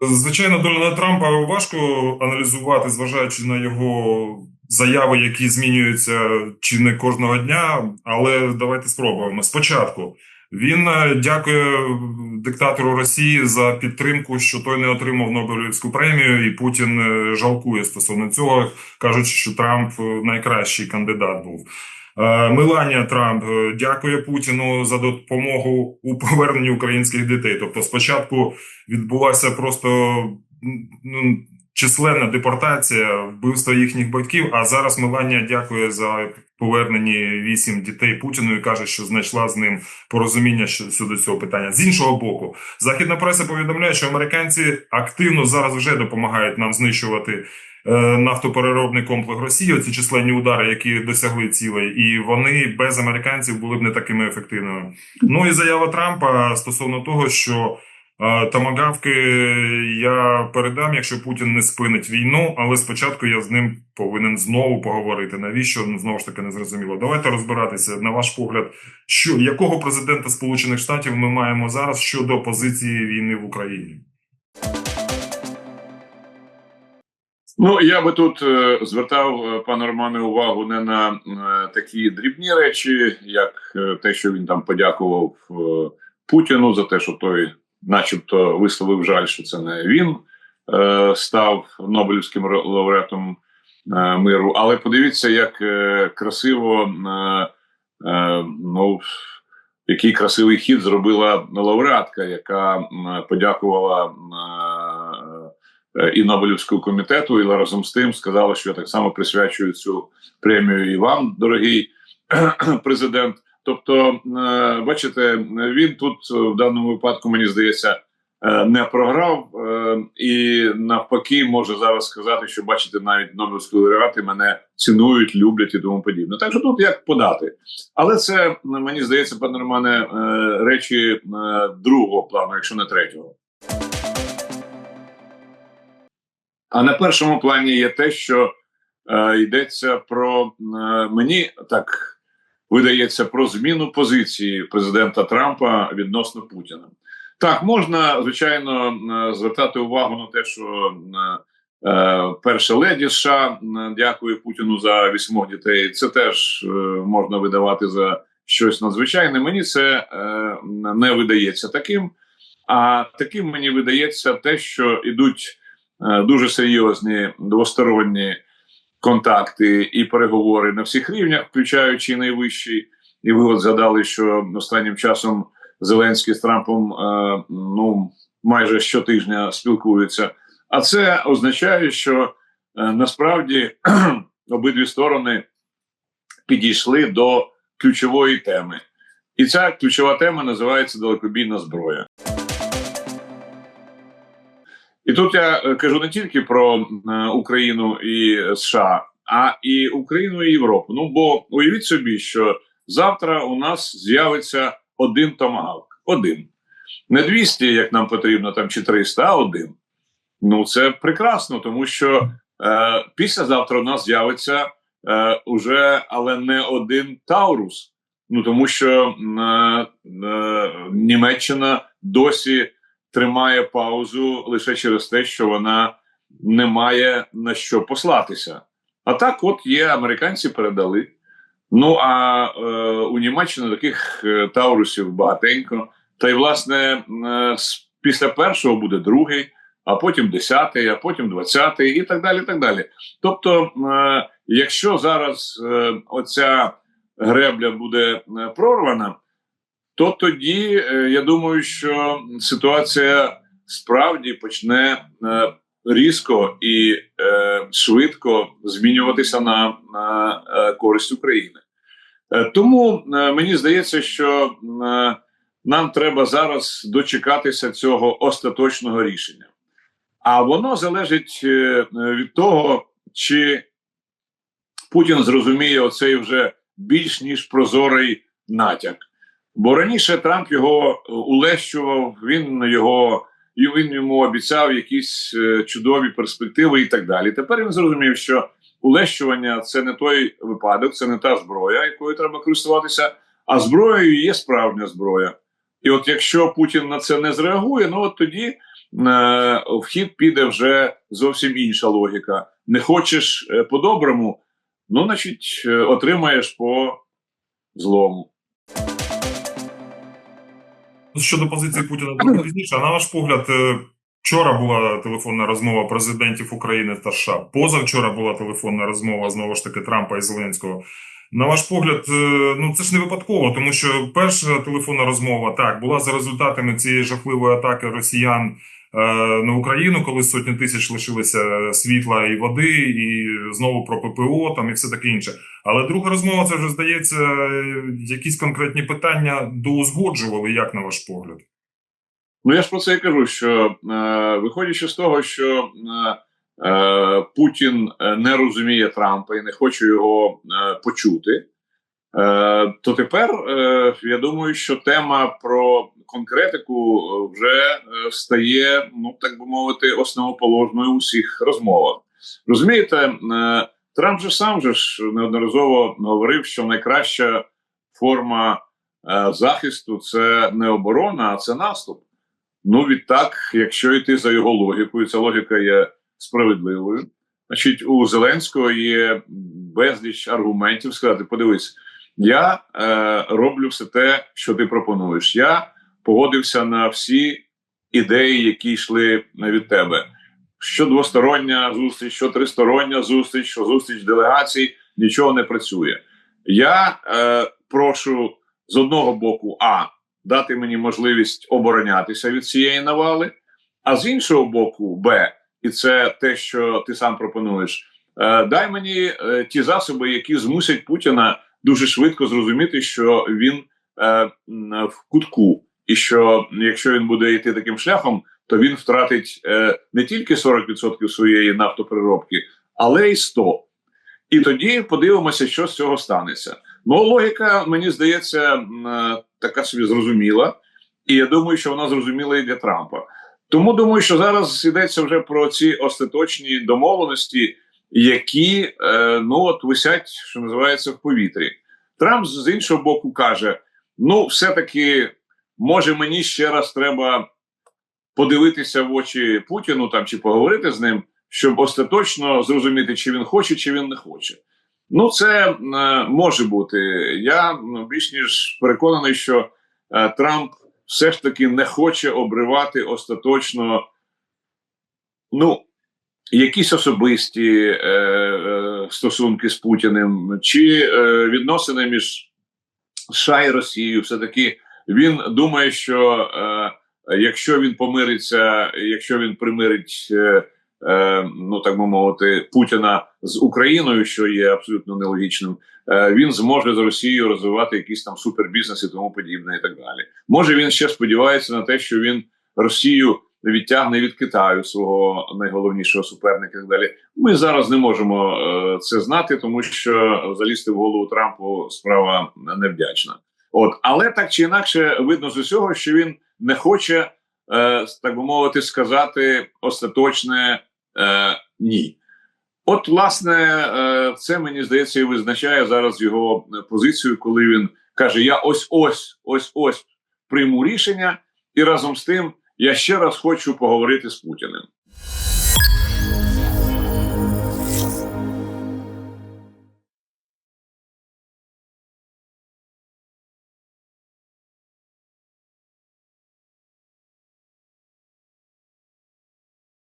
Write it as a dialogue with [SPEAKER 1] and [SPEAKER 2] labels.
[SPEAKER 1] Звичайно, Дональда Трампа важко аналізувати, зважаючи на його заяви, які змінюються чи не кожного дня. Але давайте спробуємо. Спочатку він е, дякує диктатору Росії за підтримку, що той не отримав Нобелівську премію, і Путін е, жалкує стосовно цього, кажучи, що Трамп е, найкращий кандидат був. Меланія Трамп дякує Путіну за допомогу у поверненні українських дітей. Тобто, спочатку відбулася просто ну, численна депортація, вбивство їхніх батьків. А зараз Меланія дякує за повернені вісім дітей Путіну і каже, що знайшла з ним порозуміння щодо цього питання. З іншого боку, західна преса повідомляє, що американці активно зараз вже допомагають нам знищувати. Е, нафтопереробний комплекс Росії, оці численні удари, які досягли цілей, і вони без американців були б не такими ефективними. Ну і заява Трампа стосовно того, що Тамагавки я передам, якщо Путін не спинить війну, але спочатку я з ним повинен знову поговорити. Навіщо ну, знову ж таки не зрозуміло? Давайте розбиратися на ваш погляд, що якого президента Сполучених Штатів ми маємо зараз щодо позиції війни в Україні.
[SPEAKER 2] Ну я би тут е, звертав е, пане Романе увагу не на е, такі дрібні речі, як те, що він там подякував Путіну за те, що той начебто, висловив жаль, що це не він став Нобелівським лауреатом миру. Але подивіться, як красиво ну. Який красивий хід зробила лауреатка, яка подякувала і Нобелівському комітету, і разом з тим сказала, що я так само присвячую цю премію і вам, дорогий президент. Тобто, е, бачите, він тут е, в даному випадку, мені здається, е, не програв і навпаки може зараз сказати, що бачите, навіть Нобелівські лауреати мене цінують, люблять і тому подібне. Так що тут як подати, але це мені здається, пане Романе, речі другого плану, якщо не третього. А на першому плані є те, що е, йдеться про е, мені так видається про зміну позиції президента Трампа відносно Путіна. Так, можна звичайно е, звертати увагу на те, що е, е, перша леді США дякує Путіну за вісьмох дітей. Це теж можна видавати за щось надзвичайне. Мені це не видається таким. А таким мені видається те, що йдуть дуже серйозні двосторонні контакти і переговори на всіх рівнях, включаючи найвищий. І ви от згадали, що останнім часом Зеленський з Трампом е, ну майже щотижня спілкуються. А це означає, що е, насправді обидві сторони підійшли до ключової теми, і ця ключова тема називається далекобійна зброя. І тут я е, кажу не тільки про е, Україну і США, а і Україну і Європу. Ну бо уявіть собі, що завтра у нас з'явиться один томагавк. Один. Не 200, як нам потрібно, там чи 300, а один. Ну це прекрасно, тому що е, післязавтра у нас з'явиться е, уже, але не один Таурус. Ну тому що е, е, Німеччина досі тримає паузу лише через те, що вона не має на що послатися. А так, от є, американці передали. Ну а е, у Німеччині таких е, таурусів багатенько. Та й власне е, після першого буде другий, а потім десятий, а потім двадцятий, і так далі. так далі. Тобто, е, якщо зараз е, оця гребля буде е, прорвана то тоді е, я думаю, що ситуація справді почне е, різко і е, швидко змінюватися на, користь України. Тому мені здається, що нам треба зараз дочекатися цього остаточного рішення. А воно залежить від того, чи Путін зрозуміє оцей вже більш ніж прозорий натяк. Бо раніше Трамп його е, улещував, він його і він йому обіцяв якісь е, чудові перспективи і так далі. Тепер він зрозумів, що улещування це не той випадок, це не та зброя, якою треба користуватися, а зброєю є справжня зброя. І от якщо Путін на це не зреагує, ну от тоді в хід піде вже зовсім інша логіка. Не хочеш е, по-доброму, ну, значить, е, отримаєш по злому.
[SPEAKER 1] Щодо позиції Путіна трохи пізніше, а на ваш погляд, е, вчора була телефонна розмова президентів України та США. Позавчора була телефонна розмова знову ж таки Трампа і Зеленського. На ваш погляд, е, ну це ж не випадково, тому що перша телефонна розмова так була за результатами цієї жахливої атаки росіян на Україну, коли сотні тисяч лишилися світла і води, і знову про ППО там і все таке інше. Але друга розмова це вже здається, е, якісь конкретні питання доузгоджували, як на ваш погляд.
[SPEAKER 2] Ну я ж про це і кажу, що е, виходячи з того, що е, е, Путін е, не розуміє Трампа і не хоче його е, почути, е, то тепер е, я думаю, що тема про конкретику вже е, стає, ну так би мовити, основоположною у всіх розмовах. Розумієте, е, Трамп же сам же ж неодноразово говорив, що найкраща форма е, захисту це не оборона, а це наступ. Ну, відтак, якщо йти за його логікою, ця логіка є справедливою. Значить, у Зеленського є безліч аргументів сказати: подивись, я е, роблю все те, що ти пропонуєш. Я погодився на всі ідеї, які йшли від тебе. Що двостороння зустріч, що тристороння зустріч, що зустріч делегацій, нічого не працює. Я е, прошу з одного боку, а дати мені можливість оборонятися від цієї навали, а з іншого боку, Б, і це те, що ти сам пропонуєш. е, Дай мені е, ті засоби, які змусять Путіна дуже швидко зрозуміти, що він е, в кутку, і що якщо він буде йти таким шляхом, то він втратить е, не тільки 40% своєї нафтопереробки, але й 100%. І тоді подивимося, що з цього станеться. Ну, логіка, мені здається, е, така собі зрозуміла, і я думаю, що вона зрозуміла і для Трампа. Тому думаю, що зараз йдеться вже про ці остаточні домовленості, які е, ну от висять, що називається, в повітрі. Трамп з іншого боку каже: ну, все-таки, може, мені ще раз треба подивитися в очі Путіну там чи поговорити з ним, щоб остаточно зрозуміти, чи він хоче, чи він не хоче. Ну, це е, може бути. Я ну, більш ніж переконаний, що е, Трамп все ж таки не хоче обривати остаточно ну, якісь особисті е, е, стосунки з Путіним, чи е, відносини між США і Росією. Все таки він думає, що е, якщо він помириться, якщо він примирить. Е, е, ну так би мовити, Путіна з Україною, що є абсолютно нелогічним, е, він зможе з Росією розвивати якісь там супербізнес і тому подібне, і так далі. Може він ще сподівається на те, що він Росію відтягне від Китаю свого найголовнішого суперника. і Так далі. Ми зараз не можемо це знати, тому що залізти в голову Трампу справа невдячна. От, але так чи інакше, видно з усього, що він не хоче, е, так би мовити, сказати остаточне е, ні. От, власне, е, це мені здається і визначає зараз його позицію, коли він каже: Я ось ось ось ось прийму рішення, і разом з тим я ще раз хочу поговорити з Путіним.